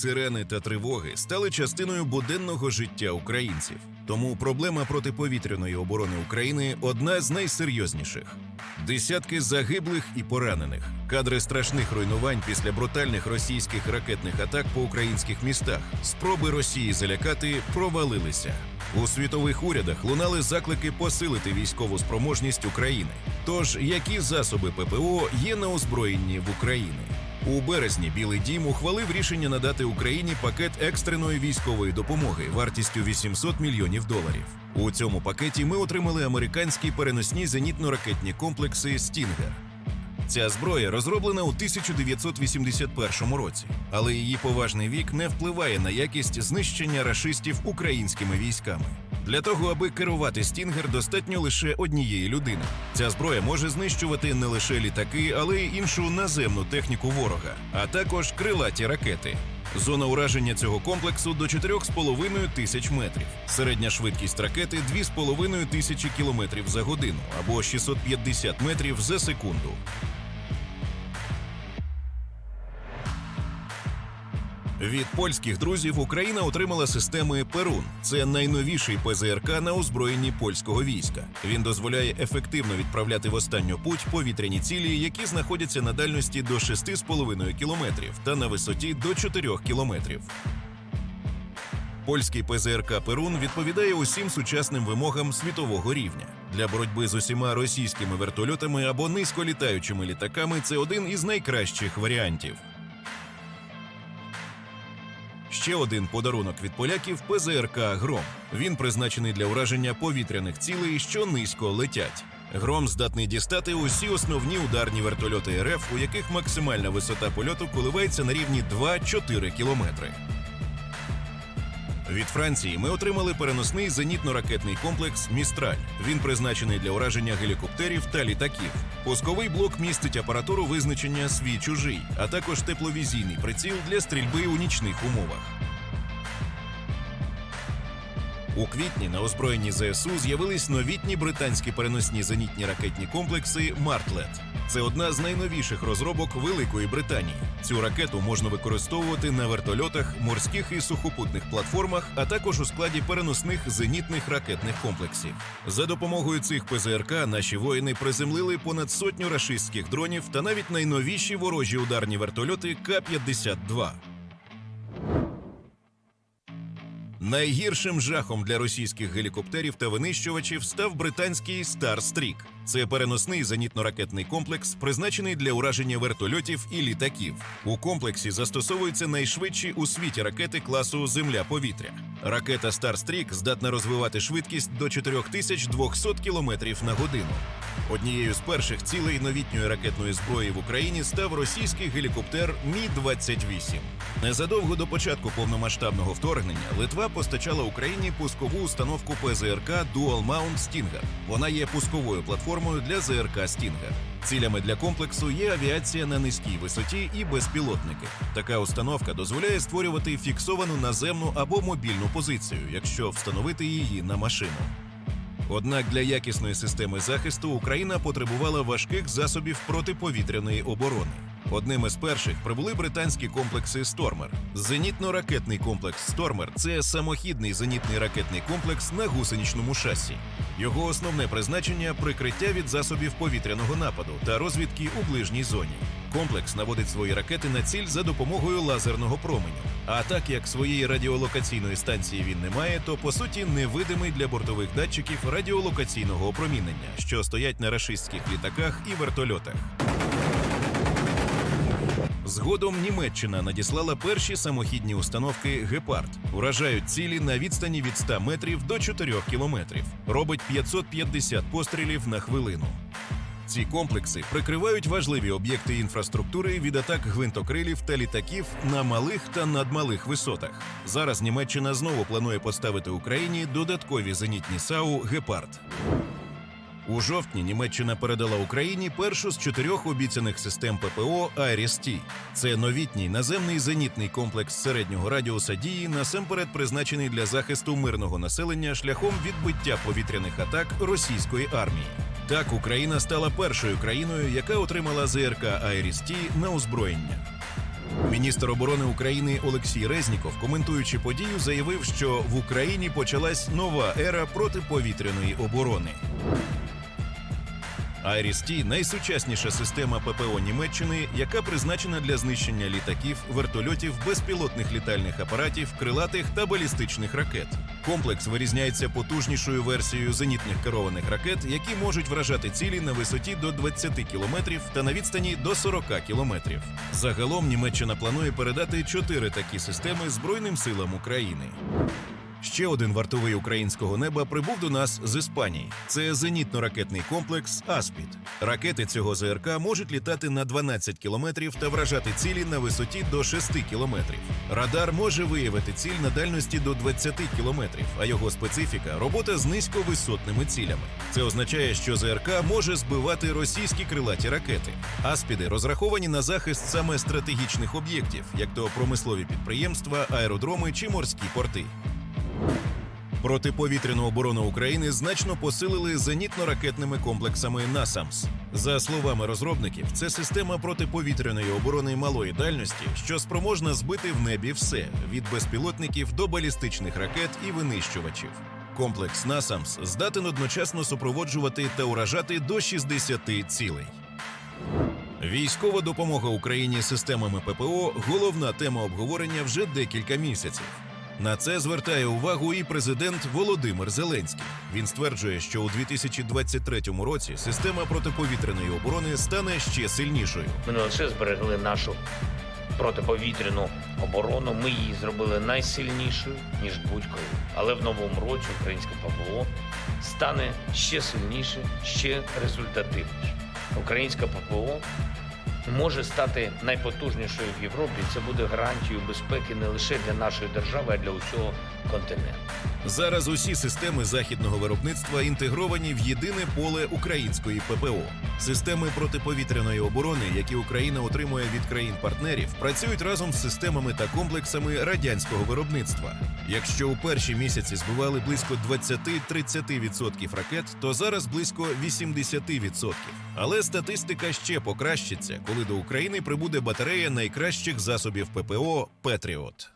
сирени та тривоги стали частиною буденного життя українців. Тому проблема протиповітряної оборони України одна з найсерйозніших. Десятки загиблих і поранених, кадри страшних руйнувань після брутальних російських ракетних атак по українських містах, спроби Росії залякати провалилися. У світових урядах лунали заклики посилити військову спроможність України. Тож які засоби ППО є на озброєнні в Україні? У березні Білий Дім ухвалив рішення надати Україні пакет екстреної військової допомоги вартістю 800 мільйонів доларів. У цьому пакеті ми отримали американські переносні зенітно-ракетні комплекси Стінгер. Ця зброя розроблена у 1981 році, але її поважний вік не впливає на якість знищення рашистів українськими військами. Для того, аби керувати Стінгер, достатньо лише однієї людини. Ця зброя може знищувати не лише літаки, але й іншу наземну техніку ворога, а також крилаті ракети. Зона ураження цього комплексу до 4,5 тисяч метрів. Середня швидкість ракети 2,5 тисячі кілометрів за годину або 650 метрів за секунду. Від польських друзів Україна отримала системи Перун. Це найновіший ПЗРК на озброєнні польського війська. Він дозволяє ефективно відправляти в останню путь повітряні цілі, які знаходяться на дальності до 6,5 кілометрів та на висоті до 4 кілометрів. Польський ПЗРК Перун відповідає усім сучасним вимогам світового рівня. Для боротьби з усіма російськими вертольотами або низьколітаючими літаками це один із найкращих варіантів. Ще один подарунок від поляків ПЗРК Гром. Він призначений для ураження повітряних цілей, що низько летять. Гром здатний дістати усі основні ударні вертольоти РФ, у яких максимальна висота польоту коливається на рівні 2-4 кілометри. Від Франції ми отримали переносний зенітно-ракетний комплекс Містраль. Він призначений для ураження гелікоптерів та літаків. Пусковий блок містить апаратуру визначення свій чужий, а також тепловізійний приціл для стрільби у нічних умовах. У квітні на озброєнні ЗСУ з'явились новітні британські переносні зенітні ракетні комплекси Мартлет. Це одна з найновіших розробок Великої Британії. Цю ракету можна використовувати на вертольотах, морських і сухопутних платформах, а також у складі переносних зенітних ракетних комплексів. За допомогою цих ПЗРК наші воїни приземлили понад сотню рашистських дронів та навіть найновіші ворожі ударні вертольоти К-52. Найгіршим жахом для російських гелікоптерів та винищувачів став британський Старстрік. Це переносний зенітно-ракетний комплекс, призначений для ураження вертольотів і літаків. У комплексі застосовуються найшвидші у світі ракети класу Земля-повітря. Ракета Старстрік здатна розвивати швидкість до 4200 км на годину. Однією з перших цілей новітньої ракетної зброї в Україні став російський гелікоптер Мі-28. Незадовго до початку повномасштабного вторгнення Литва постачала Україні пускову установку ПЗРК Dual Mount Stinger. Вона є пусковою платформою для ЗРК Stinger. Цілями для комплексу є авіація на низькій висоті і безпілотники. Така установка дозволяє створювати фіксовану наземну або мобільну позицію, якщо встановити її на машину. Однак для якісної системи захисту Україна потребувала важких засобів протиповітряної оборони. Одним із перших прибули британські комплекси Стормер. Зенітно-ракетний комплекс Стормер це самохідний зенітний ракетний комплекс на гусеничному шасі. Його основне призначення прикриття від засобів повітряного нападу та розвідки у ближній зоні. Комплекс наводить свої ракети на ціль за допомогою лазерного променю. А так як своєї радіолокаційної станції він не має, то по суті невидимий для бортових датчиків радіолокаційного опромінення, що стоять на рашистських літаках і вертольотах. Згодом Німеччина надіслала перші самохідні установки Гепард. Уражають цілі на відстані від 100 метрів до 4 кілометрів. Робить 550 пострілів на хвилину. Ці комплекси прикривають важливі об'єкти інфраструктури від атак гвинтокрилів та літаків на малих та надмалих висотах. Зараз Німеччина знову планує поставити Україні додаткові зенітні САУ Гепард. У жовтні Німеччина передала Україні першу з чотирьох обіцяних систем ППО «Айріс-Ті». Це новітній наземний зенітний комплекс середнього радіуса дії, насамперед призначений для захисту мирного населення шляхом відбиття повітряних атак російської армії. Так Україна стала першою країною, яка отримала ЗРК «Айріс-Ті» на озброєння. Міністр оборони України Олексій Резніков, коментуючи подію, заявив, що в Україні почалась нова ера протиповітряної оборони. Айріс-Ті – найсучасніша система ППО Німеччини, яка призначена для знищення літаків, вертольотів, безпілотних літальних апаратів, крилатих та балістичних ракет. Комплекс вирізняється потужнішою версією зенітних керованих ракет, які можуть вражати цілі на висоті до 20 кілометрів та на відстані до 40 кілометрів. Загалом Німеччина планує передати чотири такі системи Збройним силам України. Ще один вартовий українського неба прибув до нас з Іспанії. Це зенітно-ракетний комплекс Аспід. Ракети цього ЗРК можуть літати на 12 кілометрів та вражати цілі на висоті до 6 кілометрів. Радар може виявити ціль на дальності до 20 кілометрів, а його специфіка робота з низьковисотними цілями. Це означає, що ЗРК може збивати російські крилаті ракети. Аспіди розраховані на захист саме стратегічних об'єктів, як то промислові підприємства, аеродроми чи морські порти. Протиповітряну оборону України значно посилили зенітно-ракетними комплексами НАСАМС. За словами розробників, це система протиповітряної оборони малої дальності, що спроможна збити в небі все від безпілотників до балістичних ракет і винищувачів. Комплекс НАСАМС здатен одночасно супроводжувати та уражати до 60 цілей. Військова допомога Україні системами ППО головна тема обговорення вже декілька місяців. На це звертає увагу і президент Володимир Зеленський. Він стверджує, що у 2023 році система протиповітряної оборони стане ще сильнішою. Ми не лише зберегли нашу протиповітряну оборону, ми її зробили найсильнішою ніж будь-коли. Але в новому році українське ППО стане ще сильніше, ще результативніше. Українське ППО може стати найпотужнішою в Європі. Це буде гарантією безпеки не лише для нашої держави, а для усього континенту. Зараз усі системи західного виробництва інтегровані в єдине поле української ППО. Системи протиповітряної оборони, які Україна отримує від країн-партнерів, працюють разом з системами та комплексами радянського виробництва. Якщо у перші місяці збивали близько 20-30% ракет, то зараз близько 80%. Але статистика ще покращиться, коли до України прибуде батарея найкращих засобів ППО Петріот.